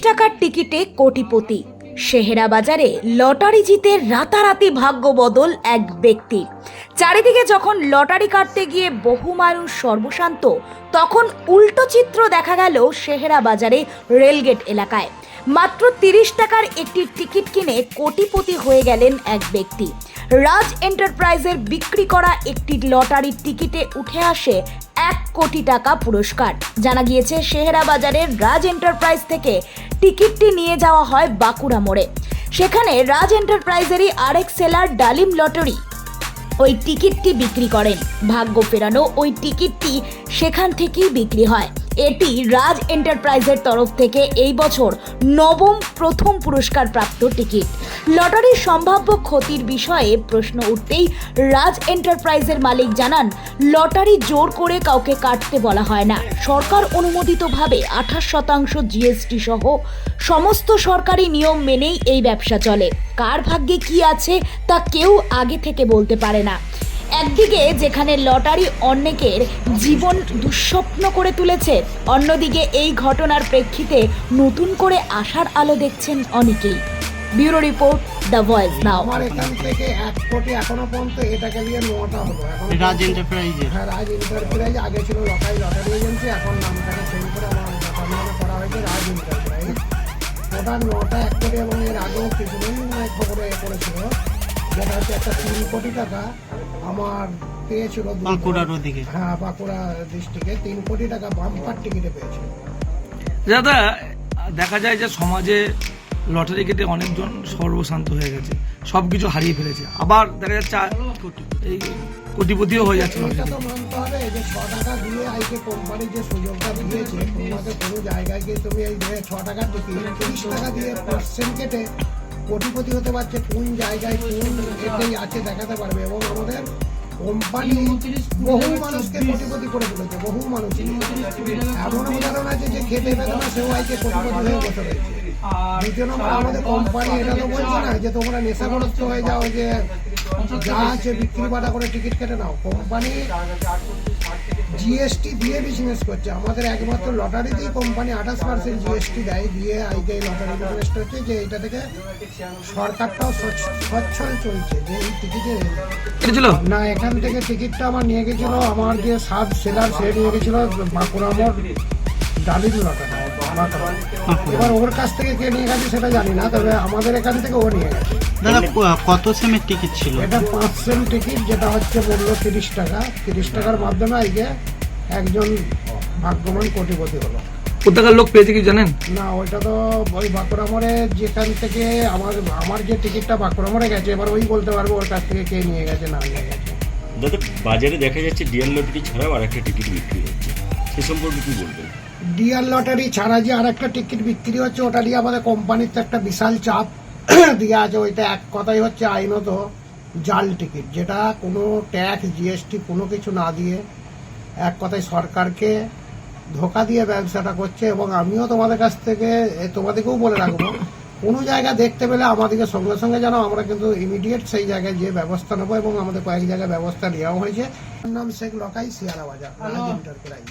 টাকার টিকিটে কোটিপতি। সেহেরা বাজারে লটারি জিতে রাতারাতি ভাগ্য বদল এক ব্যক্তি। চারিদিকে যখন লটারি কাটতে গিয়ে বহু মানুষ সর্বশান্ত, তখন উল্টো চিত্র দেখা গেল সেহেরা বাজারে রেলগেট এলাকায়। মাত্র তিরিশ টাকার একটি টিকিট কিনে কোটিপতি হয়ে গেলেন এক ব্যক্তি। রাজ এন্টারপ্রাইজের বিক্রি করা একটি লটারির টিকিটে উঠে আসে এক কোটি টাকা পুরস্কার। জানা গিয়েছে সেহেরা বাজারের রাজ এন্টারপ্রাইজ থেকে টিকিটটি নিয়ে যাওয়া হয় বাঁকুড়া মোড়ে। সেখানে রাজ এন্টারপ্রাইজেরই আরেক সেলার ডালিম লটারি। ওই টিকিটটি বিক্রি করেন। ভাগ্য ফেরানো ওই টিকিটটি সেখান থেকেই বিক্রি হয়। এটি রাজ এন্টারপ্রাইজের তরফ থেকে এই বছর নবম প্রথম পুরস্কার প্রাপ্ত টিকিট। লটারির সম্ভাব্য ক্ষতির বিষয়ে প্রশ্ন উঠতেই রাজ এন্টারপ্রাইজের মালিক জানান, লটারি জোর করে কাউকে কাটতে বলা হয় না। সরকার অনুমোদিতভাবে আঠাশ শতাংশ জিএসটি সহ সমস্ত সরকারি নিয়ম মেনেই এই ব্যবসা চলে। কার ভাগ্যে কি আছে তা কেউ আগে থেকে বলতে পারে না। একদিকে যেখানে লটারি অনেকের জীবন দুঃস্বপ্ন করে তুলেছে অন্যদিকে এই ঘটনার প্রেক্ষিতে নতুন করে আশার আলো দেখছেন অনেকেই। Bureau report the voice now. আমার এখান থেকে এক কোটি এখনও পর্যন্ত এটাকে নিয়ে নটা হলো। এখন রাজ এন্টারপ্রাইজে হ্যাঁ রাজ এন্টারপ্রাইজ আগে ছিল লটারি লটারি এজেন্সি এখন নামটাকে চেঞ্জ করে আমার নামে করা হয়েছে রাজ এন্টারপ্রাইজ ওটা নটা এক কোটি এবং এর আগেও কিছুদিন খবরে করেছিল। যেটা হচ্ছে একটা তিন কোটি টাকা আমার পেয়েছিল বাঁকুড়ার ওদিকে। হ্যাঁ বাঁকুড়া ডিস্ট্রিক্টে তিন কোটি টাকা বাম্পার টিকিটে পেয়েছিল। দাদা দেখা যায় যে সমাজে লটারি কেটে অনেকজন সর্বশান্ত হয়ে গেছে সব কিছু হারিয়ে ফেলেছে। আবার দেখা যাচ্ছে এই কোটিপতিও হয়ে যাচ্ছে এটা তো মানতে হবে যে ছ টাকা দিয়ে আইকে কোম্পানি যে সুযোগটা দিয়েছে তোমাকে কোনো জায়গায় গিয়ে তুমি এই যে ছ টাকার টিকিট তিরিশ টাকা দিয়ে পার্সেন্ট কেটে কোটিপতি হতে পারছে কোন জায়গায় কোন এতেই আছে দেখাতে পারবে এবং আমাদের কোম্পানি বহু মানুষকে কোটিপতি করে তুলেছে, বহু মানুষ। এমন উদাহরণ আছে যে খেতে পেত না, সেও আজকে কোটিপতি হয়ে বসে রয়েছে। দ্বিতীয় নম্বর, আমাদের কোম্পানি এটা তো বলছে না যে তোমরা নেশাগ্রস্ত হয়ে যাও, যে যা আছে বিক্রি বাটা করে টিকিট কেটে নাও। কোম্পানি জিএসটি দিয়ে বিজনেস করছে। আমাদের একমাত্র লটারিতেই কোম্পানি আঠাশ পার্সেন্ট জিএসটি দেয় দিয়ে আইকে এই লটারি বিজনেসটা হচ্ছে যে এটা থেকে সরকারটাও সচ্ছল চলছে যে এই টিকিটে না এখান থেকে টিকিটটা আমার নিয়ে গেছিল আমার যে সাব সেলার সে নিয়ে গেছিল বাঁকুড়া মোড় ডালিম লটারি এবার ওর কাছ থেকে কে নিয়ে গেছে সেটা জানি না তবে আমাদের এখান থেকে ও নিয়ে গেছে। দাদা কত সেমের টিকিট ছিল? এটা পাঁচ সেন্ট টিকিট যেটা হচ্ছে বলল তিরিশ টাকা। তিরিশ টাকার মাধ্যমে আজকে একজন ভাগ্যবান কোটিপতি হলো। কোথাকার লোক পেয়েছে কি জানেন? না ওইটা তো ওই বাঁকুড়া মোড়ে যেখান থেকে আমার আমার যে টিকিটটা বাঁকুড়া মোড়ে গেছে এবার ওই বলতে পারব ওর কাছ থেকে কে নিয়ে গেছে না নিয়ে গেছে। দাদা বাজারে দেখা যাচ্ছে ডিএল লটারি ছাড়াও আর একটা টিকিট বিক্রি হচ্ছে। সে সম্পর্কে কি বলবেন? ডিআর লটারি ছাড়া যে আরেকটা টিকিট বিক্রি হচ্ছে ওটা দিয়ে আমাদের কোম্পানির তো একটা বিশাল চাপ। দিয়ে আছে ওইটা এক কথাই হচ্ছে আইনত জাল টিকিট যেটা কোনো ট্যাক্স জিএসটি কোনো কিছু না দিয়ে এক কথায় সরকারকে ধোকা দিয়ে ব্যবসাটা করছে এবং আমিও তোমাদের কাছ থেকে তোমাদেরকেও বলে রাখব কোনো জায়গা দেখতে পেলে আমাদেরকে সঙ্গে সঙ্গে জানো আমরা কিন্তু ইমিডিয়েট সেই জায়গায় যে ব্যবস্থা নেব এবং আমাদের কয়েক জায়গায় ব্যবস্থা নেওয়া হয়েছে। নাম শেখ লকাই শিয়ারা বাজার এন্টারপ্রাইজ